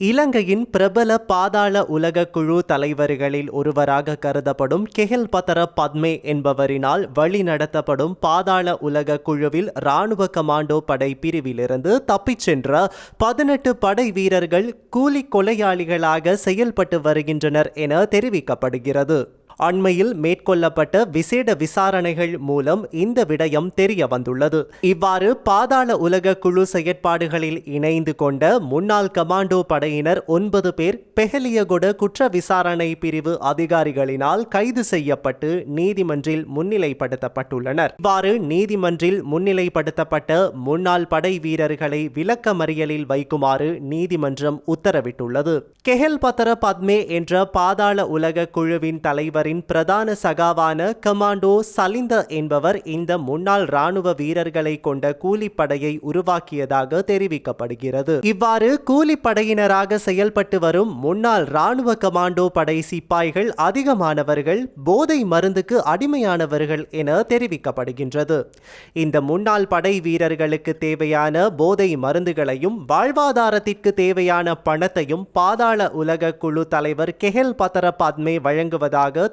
இலங்கையின் பிரபல பாதாள உலக குழு தலைவர்களில் ஒருவராக கருதப்படும் கெஹல் பத்தர பத்மே என்பவரினால் வழிநடத்தப்படும் பாதாள உலக குழுவில் இராணுவ கமாண்டோ படை பிரிவிலிருந்து தப்பிச் சென்ற பதினெட்டு படை வீரர்கள் கூலி கொலையாளிகளாக செயல்பட்டு வருகின்றனர் என தெரிவிக்கப்படுகிறது. அண்மையில் மேற்கொள்ளப்பட்ட விசேட விசாரணைகள் மூலம் இந்த விடயம் தெரிய வந்துள்ளது இவ்வாறு பாதாள உலக குழு செயற்பாடுகளில் இணைந்து கொண்ட முன்னாள் கமாண்டோ படையினர் ஒன்பது பேர் பெஹலியகொட குற்ற விசாரணை பிரிவு அதிகாரிகளினால் கைது செய்யப்பட்டு நீதிமன்றில் முன்னிலைப்படுத்தப்பட்டுள்ளனர். இவ்வாறு நீதிமன்றில் முன்னிலைப்படுத்தப்பட்ட முன்னாள் படை வீரர்களை விளக்கமறியலில் வைக்குமாறு நீதிமன்றம் உத்தரவிட்டுள்ளது. கெஹல் பத்தர பத்மே என்ற பாதாள உலக குழுவின் தலைவர் தலைவரின் பிரதான சகாவான கமாண்டோ சலிந்த என்பவர் இந்த முன்னாள் ராணுவ வீரர்களை கொண்ட கூலிப்படையை உருவாக்கியதாக தெரிவிக்கப்படுகிறது. இவ்வாறு கூலிப்படையினராக செயல்பட்டு வரும் முன்னாள் ராணுவ கமாண்டோ படை சிப்பாய்கள் அதிகமானவர்கள் போதை மருந்துக்கு அடிமையானவர்கள் என தெரிவிக்கப்படுகின்றது. இந்த முன்னாள் படை வீரர்களுக்கு தேவையான போதை மருந்துகளையும் வாழ்வாதாரத்திற்கு தேவையான பணத்தையும் பாதாள உலக குழு தலைவர் கெஹல் பத்தர பத்மே வழங்குவதாக